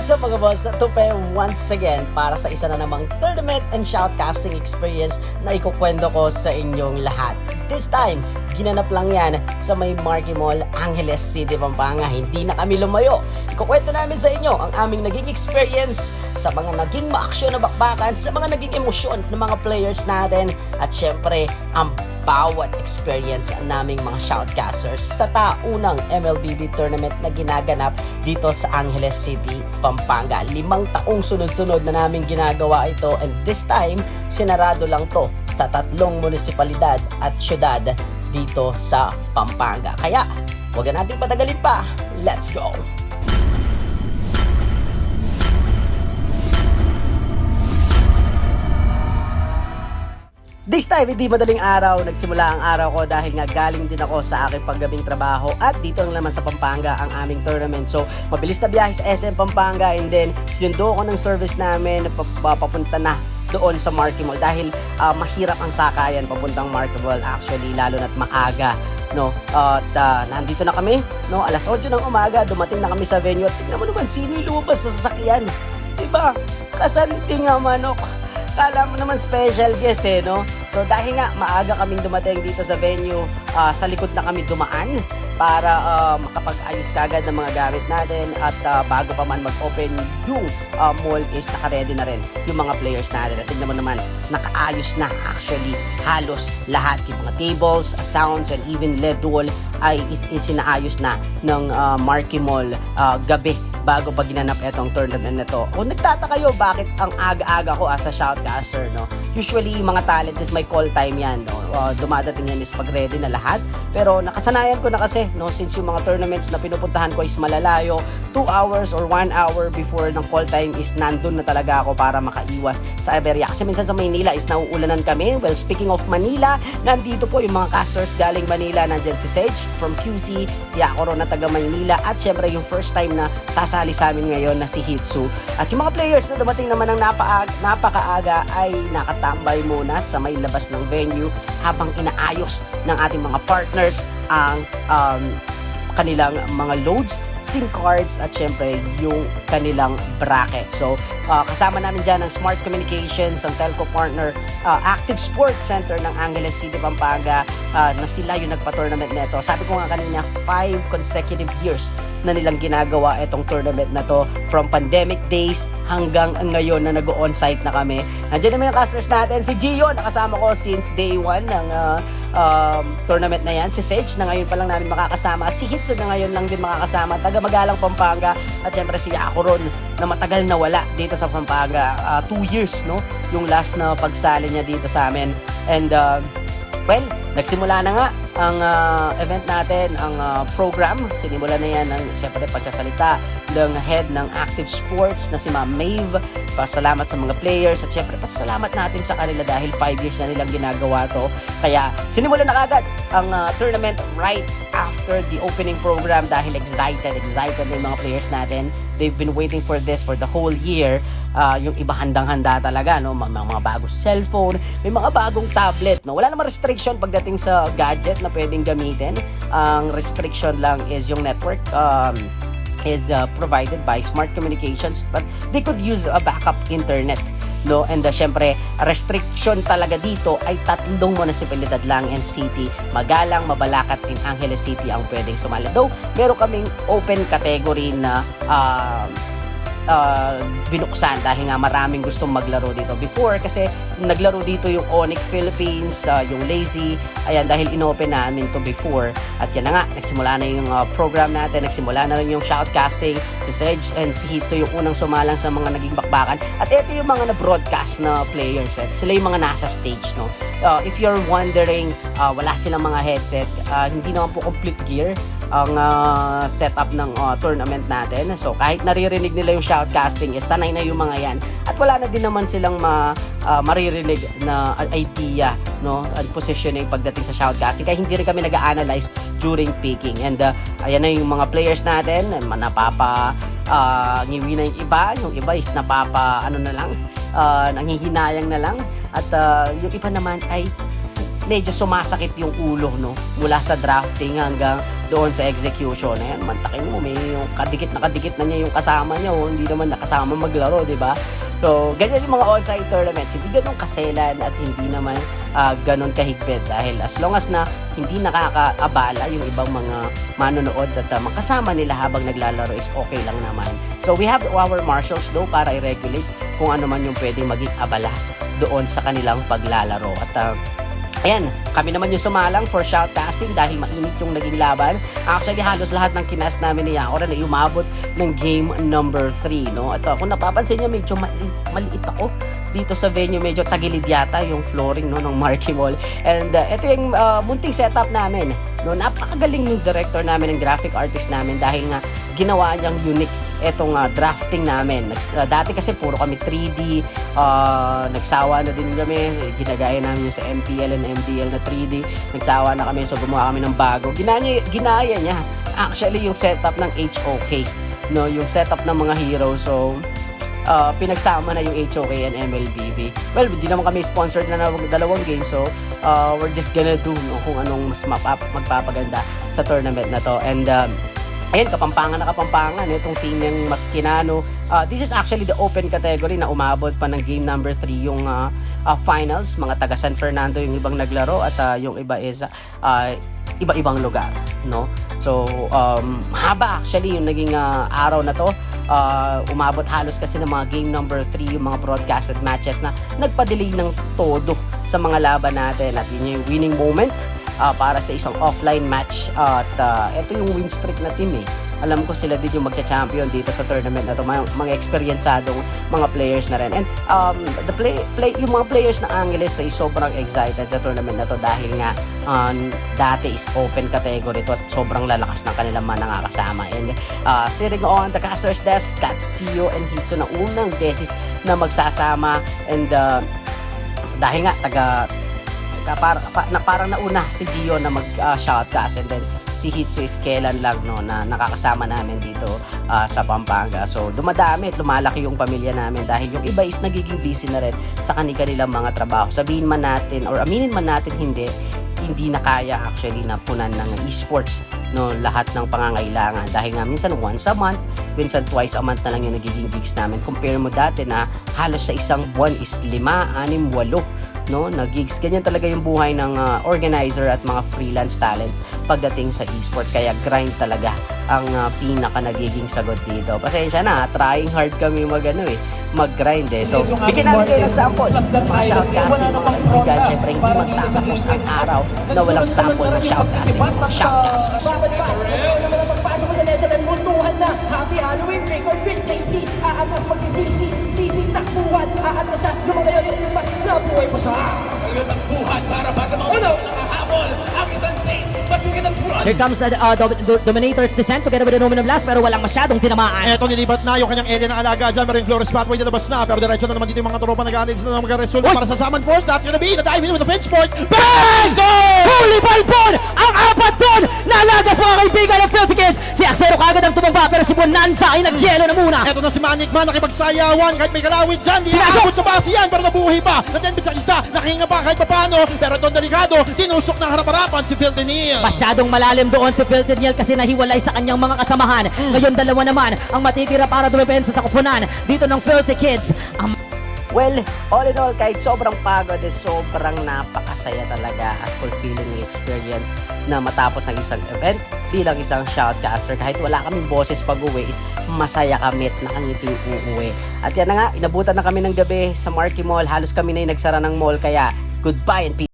What's up mga boss? Natupe once again para sa isa na namang tournament and shoutcasting experience na ikukwento ko sa inyong lahat. This time, ginanap lang yan sa may Marquee Mall, Angeles City, Pampanga. Hindi na kami lumayo. Ikukwento namin sa inyo ang aming naging experience sa mga naging maaksyon na bakbakan, sa mga naging emosyon ng mga players natin, at syempre, ang bawat experience naming mga shoutcasters sa taunang MLBB tournament na ginaganap dito sa Angeles City, Pampanga. Limang taong sunod-sunod na namin ginagawa ito and this time, sinarado lang to sa tatlong munisipalidad at syudad dito sa Pampanga. Kaya, huwag na nating patagalin pa. Let's go! This time, hindi madaling araw, nagsimula ang araw ko dahil nga galing din ako sa aking paggabing trabaho at dito lang naman sa Pampanga ang aming tournament. So, mabilis na biyahe sa SM Pampanga and then sinundo ko ng service namin na pap- papunta na doon sa Marquee Mall dahil ah, mahirap ang sakayan papuntang Marquee Mall actually lalo na't maaga no? At ah, nandito na kami no? Alas 8 ng umaga dumating na kami sa venue at tingnan mo naman sino yung lumabas sa sasakyan? Diba? Kasanting nga manok Kala mo naman special guest eh, no? So dahil nga maaga kaming dumating dito sa venue, ah, sa likod na kami dumaan para ah, makapag-ayos kagad ng mga gamit natin at ah, bago pa man mag-open yung ah, mall is naka-ready na rin yung mga players natin. At tignan mo naman, nakaayos na actually halos lahat yung mga tables, sounds, and even LED wall ay is- isinaayos na ng ah, Marquee Mall ah, gabi bago pa ginanap itong tournament na to. Kung nagtataka bakit ang aga-aga ko as a shoutcaster, no? Usually, yung mga talents is may call time yan, no? Uh, dumadating yan is pag ready na lahat. Pero nakasanayan ko na kasi, no? Since yung mga tournaments na pinupuntahan ko is malalayo, 2 hours or 1 hour before ng call time is nandun na talaga ako para makaiwas sa Iberia. Kasi minsan sa Maynila is nauulanan kami. Well, speaking of Manila, nandito po yung mga casters galing Manila. Nandyan si Sage from QC, si Akoro na taga Maynila, at syempre yung first time na sasali sa amin ngayon na si Hitsu. At yung mga players na dumating naman ng napakaaga ay nakatambay muna sa may labas ng venue habang inaayos ng ating mga partners ang um, kanilang mga loads, SIM cards, at syempre yung kanilang bracket. So, uh, kasama namin dyan ang Smart Communications, ang telco partner, uh, Active Sports Center ng Angeles City, Pampanga, uh, na sila yung nagpa-tournament nito. Sabi ko nga kanina, five consecutive years na nilang ginagawa itong tournament na to from pandemic days hanggang ngayon na nag-on-site na kami. Nandiyan naman yung casters natin. Si Gio, nakasama ko since day one ng uh, um, tournament na yan. Si Sage, na ngayon pa lang namin makakasama. Si Hitsu, na ngayon lang din makakasama. Taga Magalang, Pampanga. At syempre si Akoron, na matagal na wala dito sa Pampanga. Uh, two years, no? Yung last na pagsali niya dito sa amin. And, uh, well, nagsimula na nga ang uh, event natin, ang uh, program. Sinimula na yan ng, siyempre, pagsasalita ng head ng Active Sports na si Ma'am Maeve. Pasalamat sa mga players at siyempre, pasalamat natin sa kanila dahil 5 years na nilang ginagawa to. Kaya, sinimula na kagad ang uh, tournament right after the opening program dahil excited, excited na yung mga players natin. They've been waiting for this for the whole year. Uh, yung iba handang-handa talaga, no? Mga, mga bagong cellphone, may mga bagong tablet, no? Wala namang restriction pagdating sa gadget na pwedeng gamitin. Ang restriction lang is yung network um, is uh, provided by Smart Communications but they could use a backup internet no and uh, syempre restriction talaga dito ay tatlong munisipalidad lang and city Magalang, Mabalacat and Angeles City ang pwedeng sumali though meron kaming open category na uh, uh, binuksan dahil nga maraming gustong maglaro dito before kasi naglaro dito yung Onyx Philippines, uh, yung Lazy, ayan dahil inopen namin to before. At yan na nga, nagsimula na yung uh, program natin, nagsimula na rin yung shoutcasting, si Sedge and si Hitso yung unang sumalang sa mga naging bakbakan. At ito yung mga na-broadcast na players eh. sila yung mga nasa stage no? Uh, if you're wondering uh, wala silang mga headset uh, hindi naman po complete gear ang uh, setup ng uh, tournament natin. So kahit naririnig nila yung shoutcasting, is sanay na yung mga yan. At wala na din naman silang ma, uh, maririnig na idea no at positioning pagdating sa shoutcasting. Kaya hindi rin kami nag-analyze during picking and uh, ayan na yung mga players natin. Napapa uh, ngiwi na yung iba. Yung iba is napapa ano na lang uh, nangihinayang na lang. At uh, yung iba naman ay medyo sumasakit yung ulo, no? Mula sa drafting hanggang doon sa execution. Ayan, mantakin mo, may yung kadikit na kadikit na niya yung kasama niya, oh. hindi naman nakasama maglaro, di ba? So, ganyan yung mga on-site tournaments. Hindi ganun kaselan at hindi naman ah, ganun kahigpit dahil as long as na hindi nakakaabala yung ibang mga manonood at uh, makasama nila habang naglalaro is okay lang naman. So, we have our marshals though para i-regulate kung ano man yung pwedeng maging abala doon sa kanilang paglalaro. At uh, Ayan, kami naman yung sumalang for shoutcasting dahil mainit yung naging laban. Actually, halos lahat ng kinas namin ni Yakoran ay umabot ng game number 3, no? Uh, kung napapansin niyo, medyo maliit, maliit ako dito sa venue. Medyo tagilid yata yung flooring, no, ng Marquee Mall. And uh, ito yung uh, munting setup namin, no? Napakagaling yung director namin, ng graphic artist namin dahil nga ginawa niyang unique etong uh, drafting namin. Nags- uh, dati kasi puro kami 3D, uh, nagsawa na din kami, ginagaya namin yung sa MPL and MDL na 3D, nagsawa na kami, so gumawa kami ng bago. Ginaya, ginaya niya actually yung setup ng HOK, no, yung setup ng mga hero. So, uh, pinagsama na yung HOK and MLBB. Well, hindi naman kami sponsored na ng dalawang game, so uh, we're just gonna do no, kung anong mas mapap magpapaganda sa tournament na to. And um, Ayan, kapampangan na kapampangan. Itong team ng Maskinano. Uh, this is actually the open category na umabot pa ng game number 3 yung uh, uh, finals. Mga taga San Fernando yung ibang naglaro at uh, yung iba is uh, iba-ibang lugar. No? So, um, haba actually yung naging uh, araw na to. Uh, umabot halos kasi ng mga game number 3 yung mga broadcasted matches na nagpa-delay ng todo sa mga laban natin. At yun yung winning moment uh, para sa isang offline match at uh, ito yung win streak na team eh. Alam ko sila din yung magcha-champion dito sa tournament na to. Mga, mga experiensadong mga players na rin. And um, the play, play yung mga players ng Angeles ay sobrang excited sa tournament na to dahil nga um, dati is open category to at sobrang lalakas ng kanilang mga nakakasama. And uh, sitting on the caster's desk that's Tio and Hitsu na unang beses na magsasama. And uh, dahil nga taga ka para, pa, na parang nauna si Gio na mag uh, shoutcast and then si Hitsu is kailan lang no na nakakasama namin dito ah, sa Pampanga. So dumadami at lumalaki yung pamilya namin dahil yung iba is nagiging busy na rin sa kanilang mga trabaho. Sabihin man natin or aminin man natin hindi, hindi na kaya actually na punan ng esports no lahat ng pangangailangan dahil nga minsan once a month minsan twice a month na lang yung nagiging gigs namin compare mo dati na halos sa isang buwan is lima, anim, walo no? Na gigs. Ganyan talaga yung buhay ng uh, organizer at mga freelance talents pagdating sa esports. Kaya grind talaga ang uh, pinaka nagiging sagot dito. Pasensya na trying hard kami mag ano eh mag-grind eh. So bigyan namin kayo ng sample. Mga shoutcasting mga kaibigan syempre hindi magtatapos ang araw na walang sample ng shoutcasting mga shoutcasters siya. Ngayon ang buhat sa harapan ng mga Ano? nakahabol. Ang isang safe, matugin ang front. Here comes the uh, Dom- Do- Dominator's descent together with the Nominum Blast pero walang masyadong tinamaan. Eto nilibat na yung kanyang area ng alaga dyan Maring Flores pathway na labas na Pero diretso na naman dito yung mga tropa nag-aalis na mag-resulta para sa Summon Force That's gonna be the dive in with the Finch Force Bang! Holy Balbon! Apat doon! Nalagas mga kaibigan ng Filthy Kids! Si Acero kagad ang tumamba pero si Bonanza ay nag-yelo na muna. Eto na si Manik Man nakipagsayawan kahit may kalawit dyan Di aabot sa base yan pero nabuhay pa Natenbit sa isa nakahinga pa kahit papano Pero doon delikado tinusok ng harap-harapan si Phil Denil Masyadong malalim doon si Filthy Niel kasi nahiwalay sa kanyang mga kasamahan. Ngayon dalawa naman ang matitira para dumepensa sa kupunan dito ng Filthy Kids. Ang Well, all in all, kahit sobrang pagod, is sobrang napakasaya talaga at fulfilling experience na matapos ang isang event bilang isang shoutcaster. Kahit wala kaming boses pag-uwi, is masaya kami at nakangiting uuwi. At yan na nga, inabutan na kami ng gabi sa Marquee Mall. Halos kami na yung nagsara ng mall, kaya goodbye and peace.